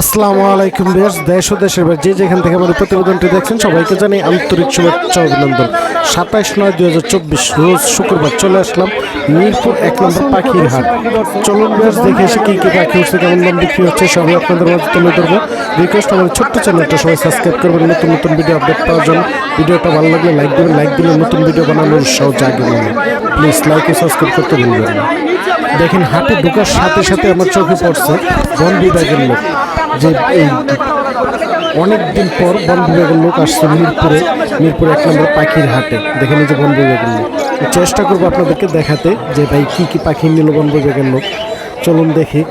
আসসালামু আলাইকুম দেশ দেশ ও দেশের যে যেখান থেকে আমাদের প্রতিবেদনটি দেখছেন, সবাইকে জানাই আন্তরিক শুভেচ্ছা অভিনন্দন। সাতাইশ নয় দুই হাজার চব্বিশ, রোজ শুক্রবার চলে আসলাম মিরপুর এক নম্বর পাখির হাট। চলুন বেশ দেখে এসে কী কী পাখি হচ্ছে কেমন দাম বিক্রি হচ্ছে, সবই আপনাদের মাঝে তুলে ধরবো। রিকোয়েস্ট আমাদের ছোট্ট চ্যানেলটা সবাই সাবস্ক্রাইব করবেন, নতুন নতুন ভিডিও আপডেট পাওয়ার জন্য। ভিডিওটা ভালো লাগলে লাইক দেবেন লাইক দিলে নতুন ভিডিও বানানোর উৎসাহ জাগে মনে প্লিজ লাইক ও সাবস্ক্রাইব করতে ভুলবেন না। দেখেন, হাটে ঢোকার সাথে সাথে আমার চোখে পড়ছে বন বিভাগের লোক। যে এই অনেক দিন পর বন বিভাগের লোক আসছে মিরপুরে মিরপুরে এক নম্বর পাখির হাটে। দেখে নিজে বন বিভাগের লোক। চেষ্টা করব আপনাদেরকে দেখাতে যে ভাই কী কী পাখি নিল বন বিভাগের লোক। চলুন দেখি।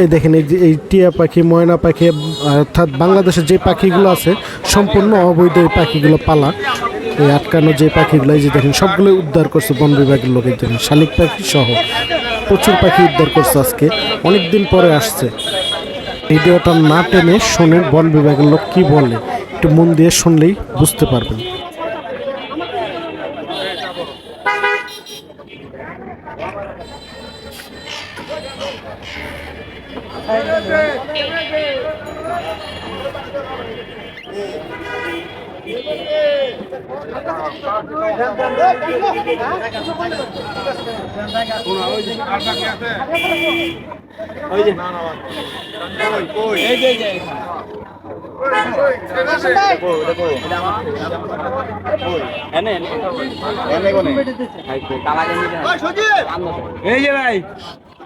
এই দেখেন, এই যে এই টিয়া পাখি, ময়না পাখি, অর্থাৎ বাংলাদেশের যে পাখিগুলো আছে, সম্পূর্ণ অবৈধ এই পাখিগুলো পালা। এই আটকানো যে পাখিগুলো, এই যে দেখেন, সবগুলো উদ্ধার করছে বন বিভাগের লোক, এই দেখেন, শালিক পাখি সহ প্রচুর পাখি উদ্ধার করছে আজকে অনেক দিন পরে আসছে। ভিডিওটা না টেনে শোনেন বন বিভাগের লোক কী বলে, একটু মন দিয়ে শুনলেই বুঝতে পারবেন। ওই যে না না ওই যে। এই যে ভাই।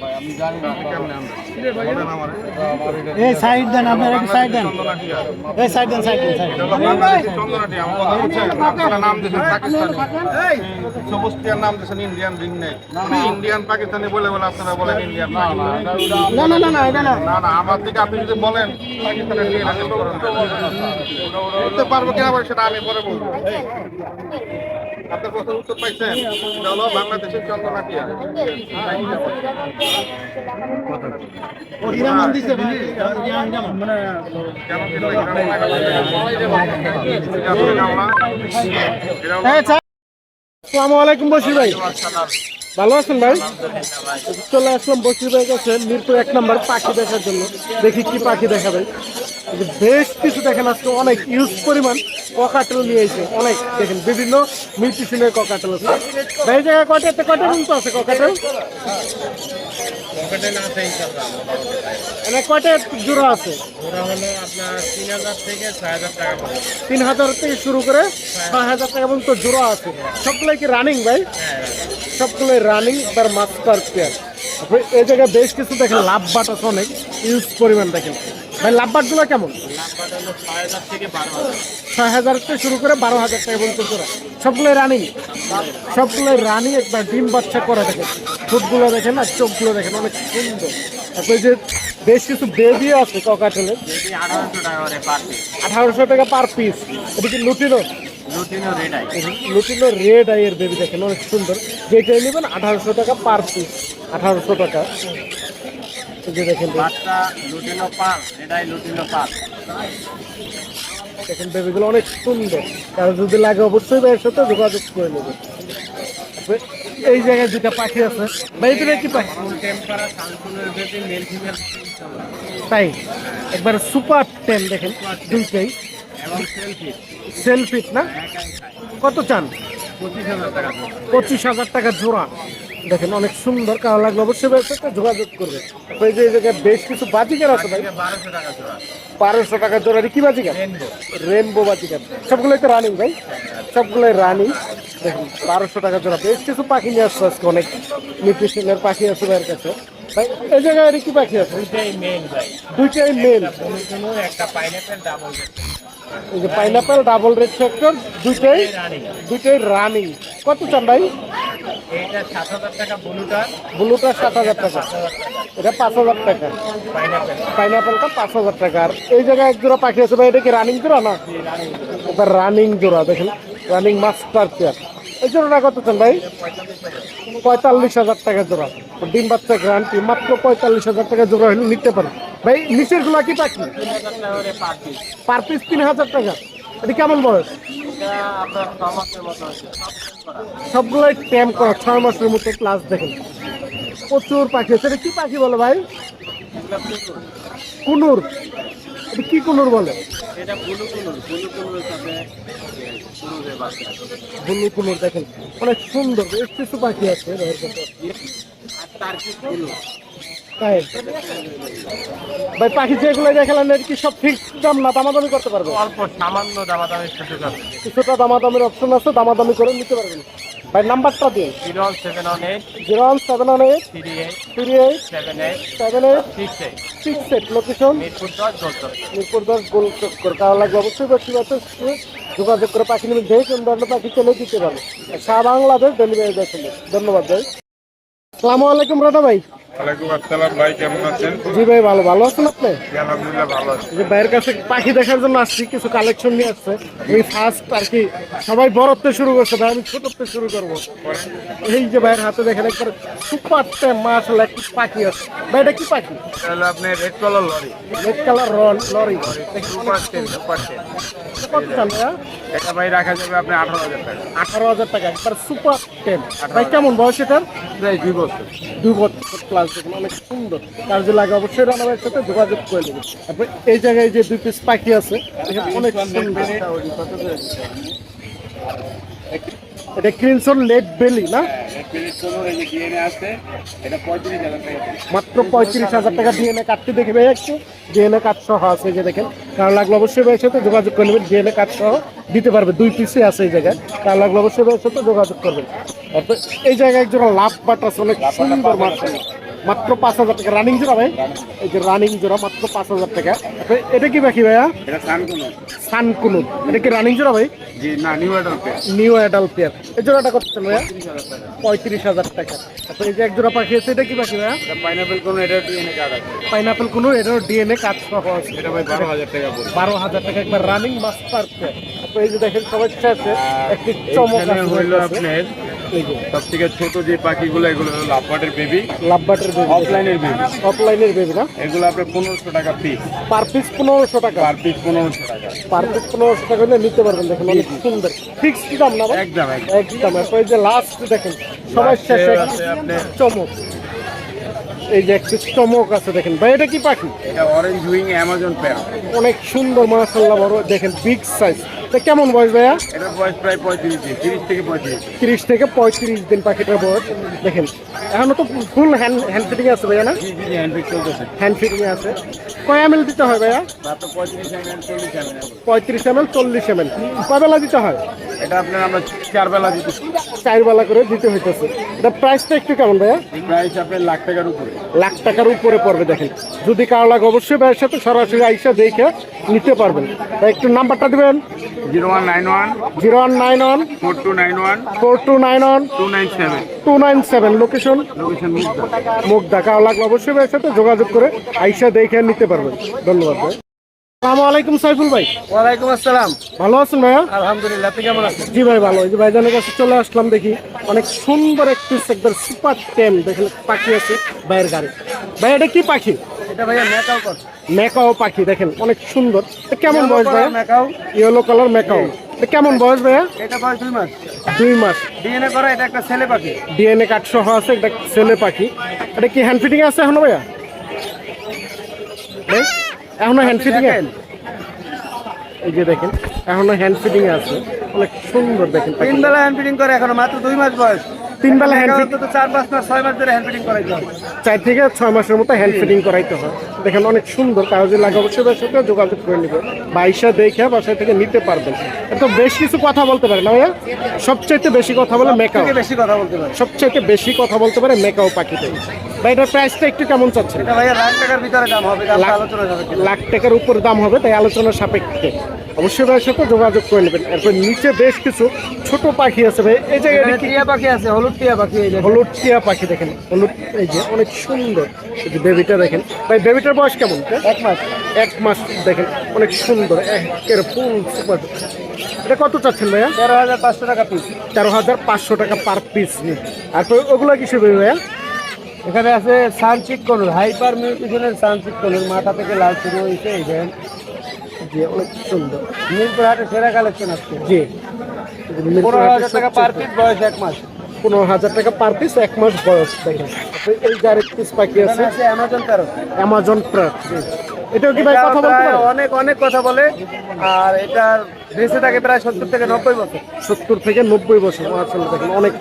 ভাই আমি জানি না কেমনে আনছেন বলেন আমারে। এই সাইড দেন আপনারা একটু সাইড দেন। এই সাইড দেন সাইড দেন সাইড এটা হলো বাংলাদেশের চন্দনাটি, আমার কথা বুঝছেন? আপনারা নাম দিয়েছেন পাকিস্তানি। সবুজটিয়ার নাম দিয়েছেন ইন্ডিয়ান রিং নেই। ইন্ডিয়ান পাকিস্তানি বলে বলে আপনারা বলেন ইন্ডিয়ান না না না না এটা না। না। না আমার থেকে আপনি যদি বলেন পাকিস্তানের নিয়ে রাখেন বলতে পারব কিনা আবার সেটা আমি পরে বলব। আপনার প্রশ্নের উত্তর পাইছেন? এটা হলো বাংলাদেশের চন্দ্রনাটিয়া হলো আসসালামু আলাইকুম বসির ভাই। ভালো আছেন ভাই? চলে আসলাম বসির ভাই কাছে মিরপুর এক নম্বর পাখি দেখার জন্য। দেখি কি পাখি দেখা এই যে বেশ কিছু দেখেন আজকে অনেক ইউজ পরিমাণ ককাটেল নিয়ে এসে অনেক। দেখেন বিভিন্ন মিউটিশনের ককাটেল আছে। ভাই জায়গায় কটাতে কটা কিন্তু আছে ককাটেল মানে কটা জোড়া আছে? তিন হাজার থেকে শুরু করে ছয় হাজার টাকা পর্যন্ত জোড়া আছে। সবগুলোই কি রানিং ভাই? সবগুলোই রানিং তার মাস্টার পেয়ার। এই জায়গায় বেশ কিছু দেখেন লাভ বাট আছে অনেক ইউজ পরিমাণ দেখেন। ভাই লাভ বাটগুলো কেমন? ছয় হাজার থেকে শুরু করে বারো হাজার টাকা পর্যন্ত জোড়া সবগুলোই রানিং। সবগুলোই রানিং একবার ডিম বাচ্চা করে দেখেন। ফুটগুলো দেখেন আর চোখগুলো দেখেন অনেক সুন্দর। তারপরে যে বেশ কিছু বেবি আছে ককাটেলের আঠারোশো টাকা পার পিস এটা কি লুটিনো লুটিনো রেড আইয়ের বেবি দেখেন অনেক সুন্দর। যেটাই নেবেন আঠারোশো টাকা পার পিস আঠারোশো টাকা। দেখেন দেখেন বেবিগুলো অনেক সুন্দর। কারণ যদি লাগে অবশ্যই ভাইয়ের সাথে যোগাযোগ করে নেবেন। এই জায়গায় দুটা পাখি আছে। ভাই কি পাখি? তাই? একবার সুপার টেন দেখেন দুইটাই। সেলফিট না? কত চান? পঁচিশ হাজার টাকা জোড়া। দেখেন অনেক সুন্দর কারও লাগলে। অবশ্যই যোগাযোগ করবে। এই যে এই জায়গায় বেশ কিছু বাজিকার আছে ভাই। বারোশো টাকা জোড়া। কি বাজিকার? রেনবো বাজিকার। সবগুলোই তো রানিং ভাই। সবগুলোই রানিং দেখুন বারোশো টাকা জোড়া। বেশ কিছু পাখি নিয়ে আসছে আজকে অনেক নিউট্রিশনের পাখি আছে ভাইয়ের কাছে। ভাই এই জায়গায় আর কি পাখি আছে? দুইটাই মেল এই যে পাইনাপেল ডাবল রেড সেক্টর দুইটাই দুইটাই রানিং কত চান ভাই? এইটা সাত হাজার টাকা ব্লুটা সাত হাজার টাকা। এটা পাঁচ হাজার টাকা। পাইনাপেল পাইনাপেলটা পাঁচ হাজার টাকা। আর এই জায়গায় এক জোড়া পাখি আছে ভাই এটা কি রানিং জোড়া না? এটা রানিং জোড়া দেখেন। রানিং মাস্টার পেয়ার এই জোড়াটা কত চান ভাই? পঁয়তাল্লিশ হাজার টাকা জোড়া। ডিম বাচ্চা গ্রান্টি মাত্র পঁয়তাল্লিশ হাজার টাকা জোড়া হলে নিতে পারেন। ভাই, নিচেরগুলা কি পাখি? পার পিস তিন হাজার টাকা। এটা কেমন বয়স? সবগুলোই ট্যাম করা, ছয় মাসের মতো ক্লাস দেখেন। প্রচুর পাখি আছে। কি পাখি বলে ভাই? কুনুর। কি কুনুর বলে? এটা ব্লু কুনুর ব্লু কুনুরের সাথে কুনুরের বাচ্চা বুলু কুনুর দেখেন অনেক সুন্দর বেশ কিছু পাখি আছে তার কি ভাই পাখি যেগুলো দেখালেন এর কি সব ঠিক দাম না দামাদামি করতে পারবে? অল্প সামান্য দামাদামের কিছুটা দামাদামির অপশন আছে দামাদামি করে নিতে পারবেন। ভাই নাম্বারটা দিন zero seven one eight zero one seven one eight three eight three eight seven eight seven eight six eight. Six set location Mirpur দশ, গোল চক্কর। অবশ্যই যোগাযোগ করে পাখি নেবেন যে কোন পাখি চলে দিতে পারে সারা বাংলাদেশ ডেলিভারি দেয় ধন্যবাদ ভাই। সালামু আলাইকুম ভাই। ওয়ালাইকুম আসসালাম ভাই কেমন আছেন? জি ভাই ভালো। ভালো আছেন আপনি? আলহামদুলিল্লাহ ভালো আছি। যে ভাইয়ের কাছে পাখি দেখার জন্য আসছি কিছু কালেকশন নিয়ে আসছে। এই ফার্স্ট আর কি সবাই বড়তে শুরু করছে ভাই আমি ছোটতে শুরু করব। এই যে ভাইয়ের হাতে দেখেন একবার সুপার ট্যাম মার্শাল একটি পাখি আছে। ভাই এটা কি পাখি? তাহলে আপনি red colour lory red colour lory super ten super ten কত চান এটা ভাই রাখা যাবে আপনি আঠারো হাজার টাকা। আঠারো হাজার টাকা একবার সুপার টেন ভাই কেমন বয়স এটার? দুই বছর। দু বছর প্লাস অনেক সুন্দর। সাথে যোগাযোগ করে এই জায়গায় যে দুই পিস পাখি আছে বেলি, না? মাত্র পঁয়ত্রিশ হাজার টাকা ডিএনএ কার্ডটি দেখে ভাই একটু। ডিএনএ কার্ড সহ আছে যে দেখেন। কার লাগল অবশ্যই ভাইয়ের সাথে যোগাযোগ করে নেবেন। ডিএনএ কার্ড সহ দিতে পারবে। দুই পিসে আছে এই জায়গায়। কার লাগল অবশ্যই ভাইয়ের সাথে যোগাযোগ করবেন। এই জায়গায় একজন লাভ বাট আছে, অনেক সুন্দর মাছ। মাত্র পাঁচ হাজার টাকা। রানিং জোড়া ভাই? এই যে রানিং জোড়া মাত্র পাঁচ হাজার টাকা। এটা কি বাকি ভাইয়া? এটা সান কোনো সানকুনুর। এটা কি রানিং জোড়া ভাই? নিউ অ্যাডাল্ট অ্যাডাল্ট পেয়ার এই জোড়াটা কত ভাইয়া? পঁয়ত্রিশ হাজার টাকা। তারপর এই যে এক জোড়া পাখি আছে এটা কি বাকি ভাইয়া? এটা পাইনাপেল কোনো এটা ডিএনএ কার্ড আছে। পাইনাপেল কোনো এটারও ডিএনএ কাজ সহ আছে। এটা ভাই বারো হাজার টাকা বারো হাজার টাকা একবার রানিং মাস্টার পেয়ার এই যে দেখেন সবাই আছে একটি চমক আছে সব থেকে ছোট যে পাখিগুলো এগুলো হলো লাভবার্ডের বেবি লাভবাটের বেবি অফলাইনের বেবি অফলাইনের বেবি না? এগুলো আপনার পনেরোশো টাকা পিস পার পিস পনেরোশো টাকা? পার পিস পনেরোশো টাকা। পার পিস পনেরোশো টাকা হলে নিতে পারবেন দেখেন অনেক সুন্দর। ফিক্স কি দাম না ভাই? একদম একদম। এই যে লাস্ট দেখেন সবাই শেষে চমক। এই যে একটি চমক আছে দেখেন। ভাই এটা কি পাখি? এটা অরেঞ্জ উইং অ্যামাজন প্যারো অনেক সুন্দর মাশাল্লাহ বড় দেখেন বিগ সাইজ কেমন বয়স ভাইয়া? এটার বয়স প্রায় পঁয়ত্রিশ দিন তিরিশ থেকে পঁয়ত্রিশ তিরিশ থেকে পঁয়ত্রিশ দিন পাখিটার বয়স। দেখেন এখনও তো ফুল হ্যান্ড হ্যান্ড ফিটিং আছে ভাইয়া না? হ্যান্ড ফিটিং আছে। কয় এম দিতে হয় ভাইয়া? পঁয়ত্রিশ এমএল চল্লিশ এমএল কয় বেলা দিতে হয়? এটা আপনার আমরা চার বেলা দিতে চার বেলা করে দিতে হইতেছে। এটা প্রাইসটা একটু কেমন ভাইয়া? প্রাইস আপনার লাখ টাকার উপরে। লাখ টাকার উপরে পড়বে দেখেন। যদি কারও লাগে অবশ্যই ভাইয়ের সাথে সরাসরি আইসা দেখে নিতে পারবেন। একটু নাম্বারটা দিবেন? Zero one nine one zero one nine one four two nine one four two nine one two nine seven. Two nine seven location? Location Mugda মুখ দেখা লাগলে অবশ্যই ভাইয়ের সাথে যোগাযোগ করে আইসা দেখে নিতে পারবেন। ধন্যবাদ ভাই। আসসালামু আলাইকুম সাইফুল ভাই। ওয়ালাইকুম আসসালাম। ভালো আছেন ভাইয়া? আলহামদুলিল্লাহ আপনি কেমন আছেন? জি ভাই ভালো। এই যে ভাইজানের কাছে চলে আসলাম দেখি। অনেক সুন্দর একটি একদম সুপার টেম দেখলে পাখি আছে ভাইয়ের গাড়ি। ভাই এটা কি পাখি? এটা ভাইয়া মেকাও কর মেকাও পাখি দেখেন অনেক সুন্দর। কেমন বয়স ভাইয়া? মেকাও ইয়েলো কালার মেকাও এটা কেমন বয়স ভাইয়া? এটা বয়স দুই মাস। দুই মাস। ডিএনএ করা এটা একটা ছেলে পাখি। ডিএনএ কার্ড সহ আছে এটা ছেলে পাখি। এটা কি হ্যান্ড ফিটিং আছে এখনও ভাইয়া? এখনও হ্যান্ড ফিটিং। এই যে দেখেন এখনও হ্যান্ড ফিটিং আছে। অনেক সুন্দর দেখেন তিন বেলা হ্যান্ড ফিটিং করে এখনও মাত্র দুই মাস বয়স। তিন বেলা হ্যান্ড ফিটিং তো চার পাঁচ মাস ছয় মাস ধরে হ্যান্ড ফিটিং করাইতে চার থেকে ছয় মাসের মতো হ্যান্ড ফিটিং করাইতে হয়। দেখেন অনেক সুন্দর কাগজে লাগা অবশ্যই সাথে যোগাযোগ করে নেবে বাইশা দেখে বাসায় থেকে নিতে পারবেন। এত বেশ কিছু কথা বলতে পারে না ভাইয়া? সবচাইতে বেশি কথা বলে মেকাও বেশি কথা বলতে পারে। সবচাইতে বেশি কথা বলতে পারে মেকাও পাখিতে। ভাই এটার প্রাইসটা একটু কেমন চাচ্ছেন? এটা ভাইয়া লাখ টাকার ভিতরে দাম হবে দামটা লাখ- আলোচনা যাবে লাখ টাকার উপর দাম হবে তাই আলোচনার সাপেক্ষে। অবশ্যই ভাইয়ের সাথে যোগাযোগ করে নেবেন। এরপর নিচে বেশ কিছু ছোট পাখি আছে ভাই। এই জায়গায় টিয়া পাখি আছে হলুদ টিয়া পাখি এই হলুদ টিয়া পাখি দেখেন। হলুদ এই যে অনেক সুন্দর। এই যে বেবিটা দেখেন। ভাই বেবিটার বয়স কেমন? এক মাস। এক মাস দেখেন। অনেক সুন্দর। একের ফুল সুপার। এটা কত চাচ্ছেন ভাইয়া? তেরো হাজার পাঁচশো টাকা পিস তেরো হাজার পাঁচশো টাকা পার পিস আর তো ওগুলো কিসে বেবি ভাইয়া? এখানে আছে সানচিক কনুর হাইপার মিউটিশনের সানচিক কনুর। মাথা থেকে লাল শুরু হয়েছে এই জি অনেক সুন্দর। মিরপুর হাটে সেরা কালেকশন আছে জি। পনেরো হাজার টাকা পার পিস বয়স এক মাস। পনেরো হাজার টাকা পার পিস এক মাস বয়স। দেখেন এই যে আরেক পিস পাখি আছে। অ্যামাজন তেরো অ্যামাজন প্রাট এটাও কি ভাই কথা বলতে পারে? অনেক অনেক কথা বলে। আর এটার বেঁচে থাকে প্রায় সত্তর থেকে নব্বই বছর। সত্তর থেকে নব্বই বছর আসলে দেখেন অনেক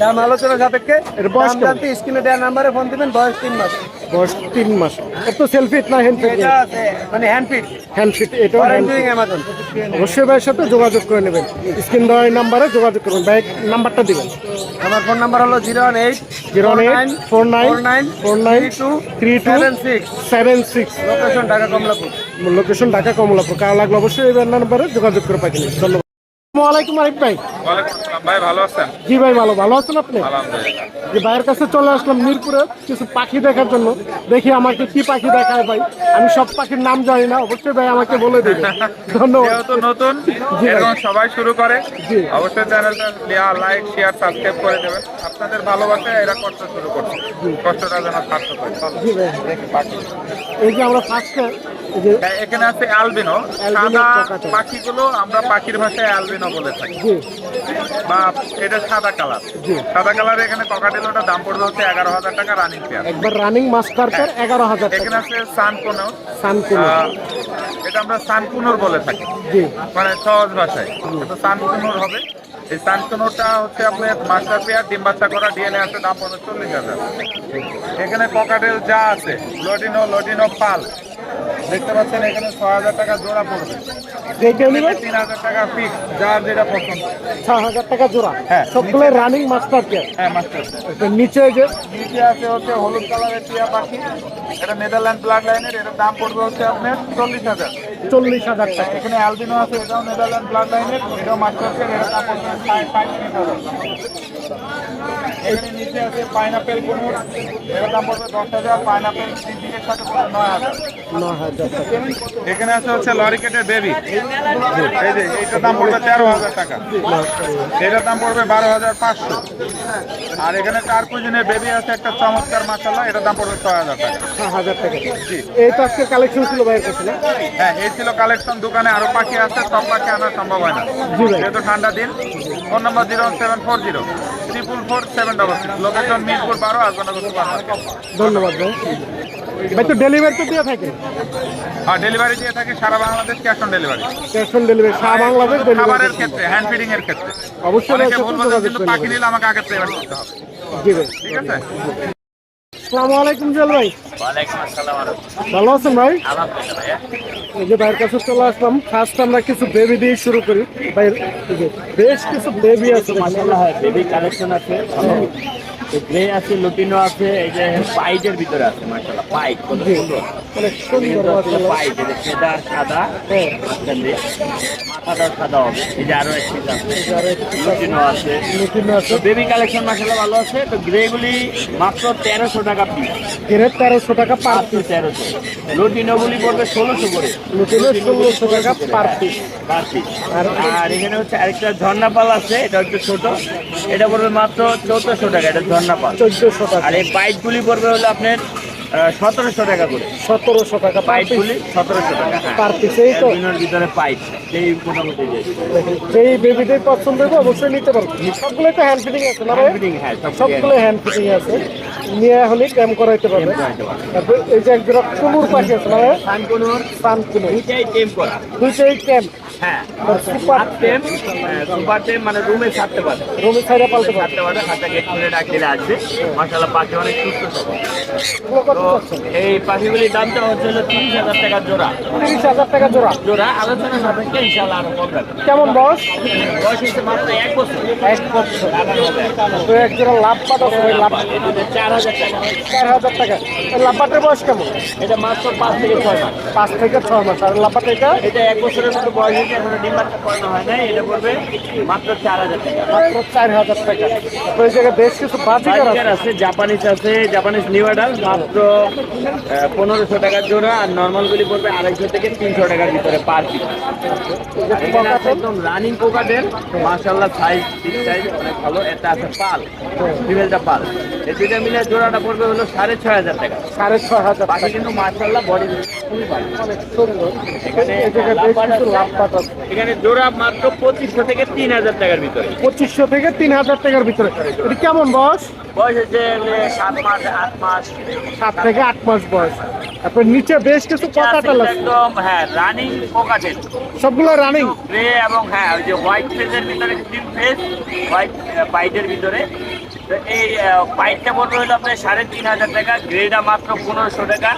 দাম আলোচনা সাপেক্ষে। এর বয়স? জানতে স্ক্রিনে দেওয়া নাম্বারে ফোন দিবেন বয়স তিন মাস। বয়স তিন মাস। এত সেলফি না হ্যান্ড ফিট এটা আছে মানে হ্যান্ড ফিট এটাও অবশ্যই ভাইয়ের সাথে যোগাযোগ করে নেবেন। স্ক্রিন দেওয়া এই নাম্বারে যোগাযোগ করবেন ভাই নাম্বারটা দিবেন। আমার ফোন নাম্বার হলো zero one eight zero eight four nine nine four nine two three two seven six seven six location Dhaka Kamalapur location Dhaka Kamalapur কার লাগল অবশ্যই এই নাম্বারে যোগাযোগ করে পাঠিয়ে ধন্যবাদ। আসসালামু আলাইকুম আরিফ ভাই। ভাই ভালো আছেন? জি ভাই ভালো। ভালো আছেন আপনি? যে ভাইয়ের কাছে চলে আসলাম মিরপুরে কিছু পাখি দেখার জন্য। দেখি আমাকে কি পাখি দেখায় ভাই। আমি সব পাখির নাম জানি না অবশ্যই ভাই আমাকে বলে দেবে ধন্যবাদ। যেহেতু নতুন। এরকম সবাই শুরু করে জি। অবশ্যই চ্যানেলটা লাইক শেয়ার সাবস্ক্রাইব করে দেবেন। আপনাদের ভালোবাসে এরা কষ্ট শুরু করছে। কষ্টটা যেন সার্থক হয়। এই যে আমরা ফার্স্টে এখানে আছে অ্যালবিনো। সাদা পাখিগুলো আমরা পাখির ভাষায় অ্যালবিনো বলে থাকি। বা এটা সাদা কালার। সাদা কালার এখানে ককাটেলোটা দাম পড়বে হচ্ছে এগারো হাজার টাকা রানিং পেয়ার একবার রানিং মাস্টার পেয়ার এগারো হাজার এখানে আছে সানকোনো সানকুন এটা আমরা সানকুনোর বলে থাকি। মানে সহজ ভাষায়। সানকুনোর হবে। এই সানকুনোরটা হচ্ছে আপনার মাস্টার পেয়ার ডিম বাচ্চা করা ডিএনএ আছে দাম পড়বে চল্লিশ হাজার। এখানে ককাটেল যা আছে লটিনো লটিনো পাল দেখতে পাচ্ছেন এখানে ছয় হাজার টাকা জোড়া পড়বে। তিন হাজার টাকা ফিক্স যার যেটা পছন্দ। ছয় হাজার টাকা জোড়া। হ্যাঁ, সবগুলো রানিং মাস্টার হ্যাঁ মাস্টার নিচে যে নিচে আছে হচ্ছে হলুদ কালারের টিয়া পাখি। এটা নেদারল্যান্ড ব্লাড লাইনের এটার দাম পড়বে হচ্ছে আপনার চল্লিশ হাজার। চল্লিশ হাজার টাকা। এখানে অ্যালবিনো আছে এটাও নেদারল্যান্ড ব্লাড লাইনের এটাও মাস্টার পেয়ার এটার দাম পড়বে সাড়ে পঁয়ত্রিশ হাজার এখানে নিচে আছে পাইনাপেল কুমুর এটার দাম পড়বে দশ হাজার পাইনাপেল সিদ্দিকের সাথে নয় হাজার। এখানে আছে হচ্ছে লরিকেটের বেবি এই যে এইটার দাম পড়বে তেরো হাজার টাকা। এটার দাম পড়বে বারো হাজার পাঁচশো। আর এখানে চার কুজিনের বেবি আছে একটা চমৎকার মাসাল্লাহ এটার দাম পড়বে ছয় হাজার টাকা। ছ হাজার টাকা। এই তো আজকে কালেকশন ছিল ভাইয়ের কাছে হ্যাঁ এই ছিল কালেকশন দোকানে আরও পাখি আছে সব পাখি আনা সম্ভব হয় না। যেহেতু ঠান্ডা দিন ফোন নম্বর zero seven four zero triple four seven double six location Mirpur বারো আসবানগর ধন্যবাদ ভাই। ভাই তো ডেলিভারি তো দিয়ে থাকেন আর ডেলিভারি দিয়ে থাকে সারা Bangladesh cash on delivery cash on delivery সারা বাংলাদেশ খাবারের ক্ষেত্রে হ্যান্ড ফিডিং এর ক্ষেত্রে। অবশ্যই কিন্তু পাখি নিলে আমাকে আগে পেমেন্ট করতে হবে। জি ভাই। ঠিক আছে? আসসালামু আলাইকুম জেল ভাই। ভালো আছেন ভাই? এই যে ভাইয়ের কাছে চলে আসলাম। ফার্স্ট আমরা কিছু বেবি দিয়ে শুরু করি। ভাই যে বেশ কিছু বেবি আছে। হয় বেবি কালেকশন আছে গ্রে আছে লুটিনো আছে এই যে পাইটের ভিতরে আছে মাসাল্লাহ পাইট কত। সুন্দর। মাশাআল্লাহ। পাইট সেদা আর সাদা সাদা হবে। এই যে আরও একটি লুটিনো আছে। আছে। বেবি কালেকশন ভালো আছে। তো গ্রেগুলি মাত্র তেরোশো টাকা পিস তেরোশো টাকা পার মাত্র পিস তেরোশো। লুটিনোগুলি পড়বে ষোলোশো করে। লুটিনো ষোলোশো টাকা পার পিস পার পিস আর এখানে হচ্ছে আরেকটা ঝর্ণা পাল আছে। এটা হচ্ছে ছোট। এটা পড়বে মাত্র চৌদ্দশো টাকা। এটা ঝর্ণা পাল চোদ্দশো টাকা। আর এই পাইপগুলি পড়বে হলো আপনার সতেরোশো টাকা করে। সতেরোশো টাকা পার পিস সতেরোশো টাকা হ্যাঁ। পার পিস এই তো। ভিতরে পাইপ সেই মোটামুটি যেই বেবিটাই পছন্দ হবে অবশ্যই নিতে পারবেন সবগুলোই তো হ্যান্ড ফিটিং আছে না ফিটিং হ্যাঁ সবগুলো হ্যান্ড ফিটিং আছে। নিয়ে এখনই ক্যাম্প করাইতে পারবে। পারবে। তারপর এই যে একজোড়া কুমুর পাখি আছে না ভাই? সানকুনুর সান দুইটাই টেম করা। দুইটাই ক্যাম্প হ্যাঁ সুপার আর টেম সুপার টেম মানে রুমে ছাড়তে পারে। রুমে পালতে ছাড়তে পারে হাতে গেট খুলে ডাক দিলে আসবে। মাসাল্লাহ পাখি অনেক সুস্থ সবল তো এই পাখিগুলির দামটা হচ্ছে হলো তিরিশ হাজার টাকা জোড়া। তিরিশ হাজার টাকা জোড়া? জোড়া আলোচনা সাপেক্ষে ইনশাল্লাহ আরও কম রাখবে। কেমন বয়স? বয়স হচ্ছে মাত্র এক বছর। এক বছর। তো এক জোড়া লাভ লাভ চার হাজার টাকা। চার হাজার টাকা। বয়স কেমন? এটা মাত্র পাঁচ থেকে ছয় মাস। পাঁচ থেকে ছয় মাস। আর লাভ পাট এটা? এটা এক বছরের মতো বয়স এখনও ডিম বাচ্চা করানো হয় নাই এটা পড়বে মাত্র চার হাজার টাকা। মাত্র চার হাজার টাকা। তো এই জায়গায় বেশ কিছু বাজিকার বাজিকার আছে। আছে জাপানিজ আছে জাপানিজ নিউ অ্যাডাল মাত্র পনেরোশো টাকার জোড়া আর নর্মাল গুলি পড়বে আড়াইশো থেকে তিনশো টাকার ভিতরে পার পিস একদম রানিং কোকাটের মার্শাল্লাহ সাইজ সাইজ অনেক ভালো। এটা আছে পাল ফিমেলটা পাল। এই দুইটা মিলে জোড়াটা পড়বে হলো সাড়ে ছয় হাজার টাকা। সাড়ে ছয় হাজার বাকি কিন্তু মার্শাল্লাহ বডি খুবই ভালো। এখানে লাভ এখানে জোড়া মাত্র পঁচিশশো থেকে তিন হাজার টাকার ভিতরে। পঁচিশশো থেকে তিন হাজার টাকার ভিতরে। এটা কেমন বয়স? বয়স হচ্ছে সাত মাস আট মাস। সাত থেকে আট মাস বয়স। তারপর নিচে বেশ কিছু আছে একদম হ্যাঁ রানিং কোকাটেল সবগুলো রানিং গ্রে এবং হ্যাঁ ওই যে হোয়াইট ফেসের ভিতরে ফেস হোয়াইট বাইটের ভিতরে। এই পাইপটা পড়বে হলো আপনার সাড়ে তিন হাজার টাকা গ্রেডা মাত্র পনেরোশো টাকা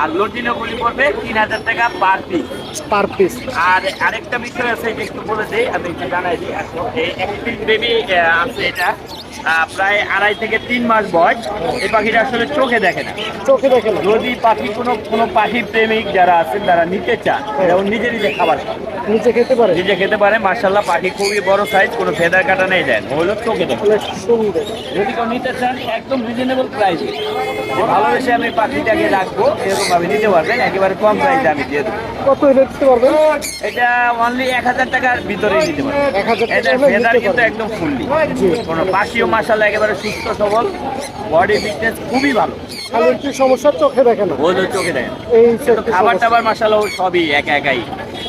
আর লটিনো গুলি পড়বে তিন হাজার টাকা পার পিস পার পিস আর আরেকটা বিষয় আছে একটু বলে দিই আমি একটু জানাই দিই। এই বেবি আছে এটা। প্রায় আড়াই থেকে তিন মাস বয়স। এই পাখিটা আসলে চোখে দেখে না। চোখে দেখে না। যদি পাখি কোনো কোনো পাখি প্রেমিক যারা আছেন তারা নিতে চান ও নিজে নিজে খাবার খায় নিচে খেতে পারে। নিজে খেতে পারে মার্শাল্লাহ পাখি খুবই বড় সাইজ কোনো ফেদার কাটা নেই দেন। হলো চোখে দেখে। যদি কেউ নিতে চান একদম রিজনেবল প্রাইসে ভালোবেসে আমি পাখিটাকে রাখব এরকম ভাবে নিতে পারবেন একেবারে কম প্রাইসে আমি দিয়ে দেবো। কত দিতে পারবেন? এটা অনলি এক হাজার টাকার ভিতরে নিতে পারবেন। এক হাজার এটা ফেদার কিন্তু একদম ফুললি কোনো পাখিও মার্শাল্লাহ একেবারে সুস্থ সবল। বডি ফিটনেস খুবই ভালো। সমস্যা চোখে দেখে না? ওদের চোখে দেয় এই খাবার। টাবার মার্শাল্লাহ ও সবই একা একাই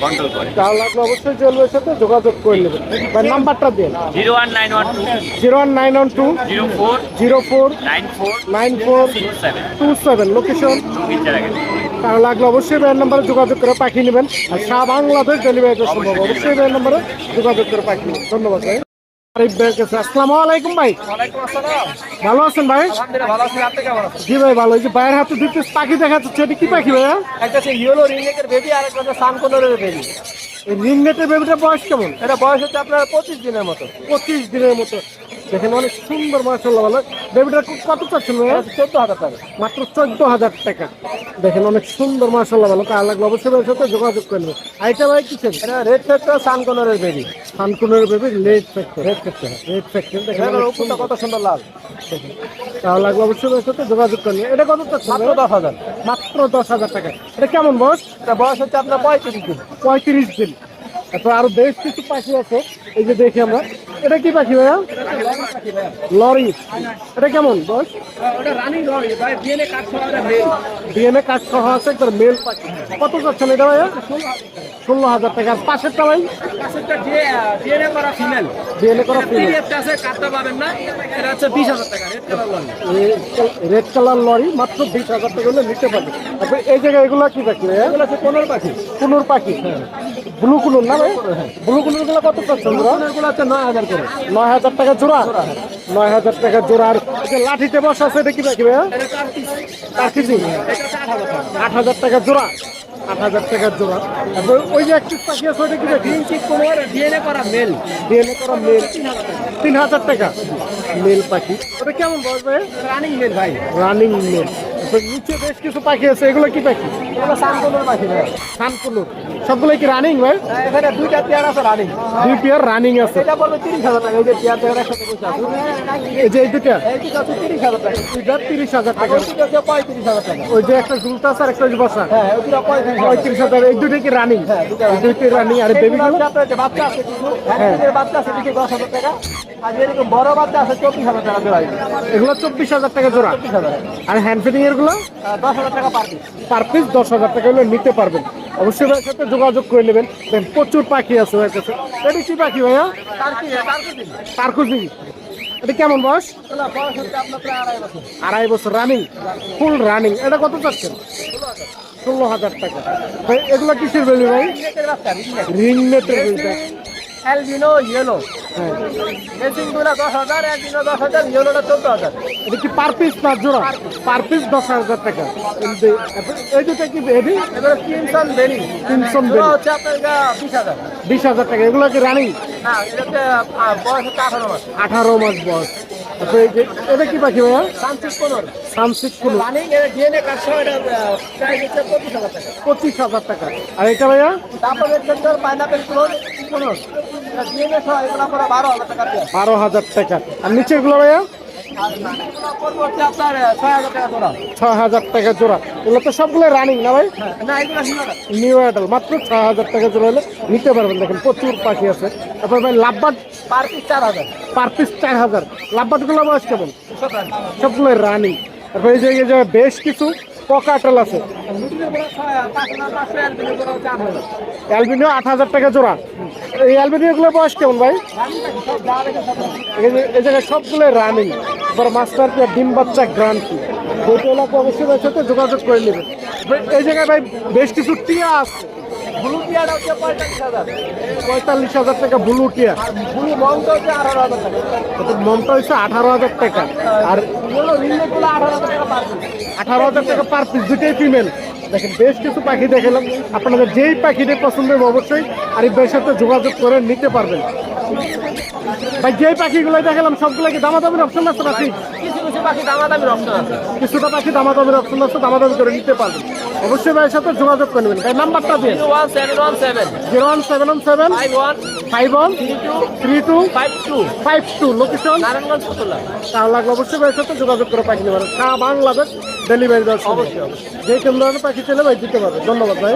কন্ট্রোল করে। তাহলে আপনি অবশ্যই সাথে যোগাযোগ করে নেবেন। বা নাম্বারটা দিন। Zero one nine one two zero one nine one two zero four zero four nine four nine four two seven. Location তাহলে লাগলে অবশ্যই নাম্বারে যোগাযোগ করে পাঠিয়ে নেবেন। আর সারা বাংলাদেশ ডেলিভারি সম্ভব। অবশ্যই ব্যান্ড নাম্বারে যোগাযোগ করে পাঠিয়ে নেবেন। ধন্যবাদ ভাই। আসসালামু আলাইকুম ভাই। ভালো আছেন ভাই? ভালো আছি। আপনি কেমন আছেন? জি ভাই ভালো। এই যে ভাইয়ের হাতে পাখি দেখা যাচ্ছে এটা কি পাখি ভাইয়া? একটা ইয়েলো রিংনেকের বেবি আর একটা হচ্ছে সানকোনের বেবি এই রিং বেবিটার বয়স কেমন? এটা বয়স হচ্ছে আপনার পঁচিশ দিনের মতো। পঁচিশ দিনের মতো। দেখেন অনেক সুন্দর মাসাল্লাহ ভালো। বেবিটার কত চাচ্ছেন চোদ্দ হাজার টাকা। মাত্র চোদ্দ হাজার টাকা। দেখেন অনেক সুন্দর মাসাল্লাহ ভালো। কার লাগল অবশ্যই ভাইয়ের সাথে যোগাযোগ করে নেবেন আইটা ভাই কি চান এটা রেড ফ্যাক্টর সানকোনের বেবি সানকুনের baby late factor red factor red factor দেখেন কত সুন্দর লাল। তাহলে লাগল অবশ্যই ভাইয়ের সাথে যোগাযোগ করে নেবেন এটা কত চাচ্ছেন মাত্র দশ হাজার। মাত্র দশ হাজার টাকা। এটা কেমন বস এটা বয়স হচ্ছে আপনার পঁয়ত্রিশ দিন। পঁয়ত্রিশ দিন। তারপর আরও বেশ কিছু পাখি আছে এই যে দেখি আমরা। এটা কি পাখি ভাইয়া? লরি। এটা কেমন বস করা ডিএনএ কাজ সহ আছে একটা মেল পাখি। কত চাচ্ছেন এটা ভাইয়া? ষোলো হাজার টাকা। পাশেরটা ভাই? ডিএনএ করা ফিমেল ডিএনএ করা ফিমেল আছে কাটতে পাবেন না এটা হচ্ছে বিশ হাজার টাকা রেড কালার লরি মাত্র বিশ হাজার টাকা হলে নিতে পারবে। তারপরে এই জায়গায় এগুলো কি পাখি ভাইয়া? এগুলো হচ্ছে পনেরো পাখি। কুনুর পাখি ব্লু কুলুর না ভাই ব্লু কত চাচ্ছেন এগুলো হচ্ছে নয় হাজার করে। নয় হাজার টাকা জোড়া? নয় হাজার টাকা জোড়া। আর যে লাঠিতে বসা আছে এটা কি এটা চার কেজি আট হাজার টাকা। জোড়া। আট হাজার টাকা জোড়া। তারপর ওই যে একটি পাখি আছে ওটা কি ডিএনএ করা মেল। ডিএনএ করা মেল। তিন হাজার টাকা। মেল পাখি। ওটা কেমন ভাই? রানিং মেল ভাই। Running male. নিচে বেশ কিছু পাখি আছে এগুলো কি পাখি? এগুলো সানকোনের পাখি ভাই। সানকুলুর সবগুলো কি রানিং ভাই? এখানে দুইটা পেয়ার আছে রানিং দুই পেয়ার রানিং আছে। এটা পড়বে তিরিশ হাজার টাকা এই যে পেয়ার পেয়ার একসাথে বসে আছে। এই যে এই হচ্ছে তিরিশ হাজার টাকা। দুইটা তিরিশ হাজার টাকা। ওই পঁয়ত্রিশ হাজার টাকা। ওই যে একটা ঝুলতা আছে আর একটা বসা। হ্যাঁ দুটো পঁয়ত্রিশ পঁয়ত্রিশ হাজার এই দুটো কি রানিং হ্যাঁ, দুইটি রানিং আর বেবি বাচ্চা আছে কিছু হ্যাঁ বাচ্চা আছে কিছু দশ হাজার টাকা। আর বড় বাচ্চা আছে চব্বিশ হাজার টাকা জোড়া এগুলো। চব্বিশ হাজার টাকা জোড়া। আর হ্যান্ড ফিটিং দশ হাজার টাকা পার পিস পার পিস দশ হাজার টাকা হলে নিতে পারবেন। অবশ্যই ভাইয়ের সাথে যোগাযোগ করে নেবেন। প্রচুর পাখি আছে ভাইয়ের কাছে। এটা কি পাখি ভাইয়া? তারকুজি এটা কেমন বয়স? আড়াই বছর। রানিং ফুল রানিং এটা কত চাচ্ছেন? ষোলো হাজার টাকা। ভাই এগুলো কিসের বেলি ভাই? রিং নেটের বেলিটা অ্যালবিনো ইয়েলো হ্যাঁ মেসিংগুলো দশ হাজার অ্যালবিনো দশ হাজার ইয়েলোটা চোদ্দ হাজার এটা কি পার পিস না জোড়া? পার পিস দশ হাজার টাকা। এই দুটা কি বেবি এগুলো কিনসন বেলি কিনসন এগুলো বেলি হচ্ছে আপনার বিশ হাজার। বিশ হাজার টাকা। এগুলো কি রানিং? এটা হচ্ছে আহ, বয়স হচ্ছে আঠারো মাস। আঠারো মাস বয়স। তারপরে এটা কি পাখি ভাইয়া? সানচিক কোনোর সানসিক কোনো রানিং এর ডিএনএ কাজ এটা প্রাইস হচ্ছে পঁচিশ হাজার টাকা। পঁচিশ হাজার টাকা। আর এটা ভাইয়া? তারপরে পাইনাপেল ক্লোন কোনোর বারো হাজার টাকা। আর নিচেরগুলো ভাইয়া? ছয় হাজার টাকা জোড়া। এগুলো তো সবগুলো রানিং না ভাই? নিউ অ্যাডাল মাত্র ছয় হাজার টাকা জোড়া হলে নিতে পারবেন। দেখেন প্রচুর পাখি আছে। তারপর ভাই লাভবাট পার পিস চার হাজার। পার পিস চার হাজার লাভবাটগুলো বয়স কেমন? সবগুলো রানিং তারপর এই যে বেশ কিছু পকাটেল আছে। অ্যালবিনিও আট হাজার টাকা জোড়া। এই অ্যালবিনিওগুলোর বয়স কেমন ভাই? এই জায়গায় সবগুলো রানিং এবার মাস্টার কি ডিম বাচ্চা গ্রান্টি যেটা এলাকা অবশ্যই সাথে যোগাযোগ করে নেবেন। এই জায়গায় ভাই বেশ কিছু টিয়া আছে। ব্লু টিয়ার হচ্ছে পঁয়তাল্লিশ হাজার। পঁয়তাল্লিশ হাজার টাকা ব্লু টিয়া ব্লু মঙ্গ হচ্ছে আঠারো হাজার টাকা। মনটা হচ্ছে আঠারো হাজার টাকা। আর রিলেগুলো আঠারো হাজার টাকা পার আঠারো হাজার টাকা পার পিস দুটোই ফিমেল দেখেন বেশ কিছু পাখি দেখালাম। আপনাদের যেই পাখিটি পছন্দ হবে অবশ্যই আরিফ ভাইয়ের সাথে যোগাযোগ করে নিতে পারবেন। ভাই যেই পাখিগুলো দেখালাম সবগুলো কি দামাদামির অপশন আছে নাকি? পাখি দামাদামির অপশন আছে। কিছুটা পাখি দামাদামির অপশন আছে দামাদামি করে নিতে পারবেন। অবশ্যই ভাইয়ের সাথে যোগাযোগ করে নেবেন। ভাই নাম্বারটা দিন one seven one seven zero one seven one seven five one five one three two five two five two location Narayanganj Fatullah তাহলে লাগলে অবশ্যই ভাইয়ের সাথে যোগাযোগ করে পাখি নেবেন সারা বাংলাদেশ ডেলিভারি দেওয়ার অবশ্যই যে কেন্দ্রে পাখি চলে ভাই দিতে পারবে। ধন্যবাদ ভাই।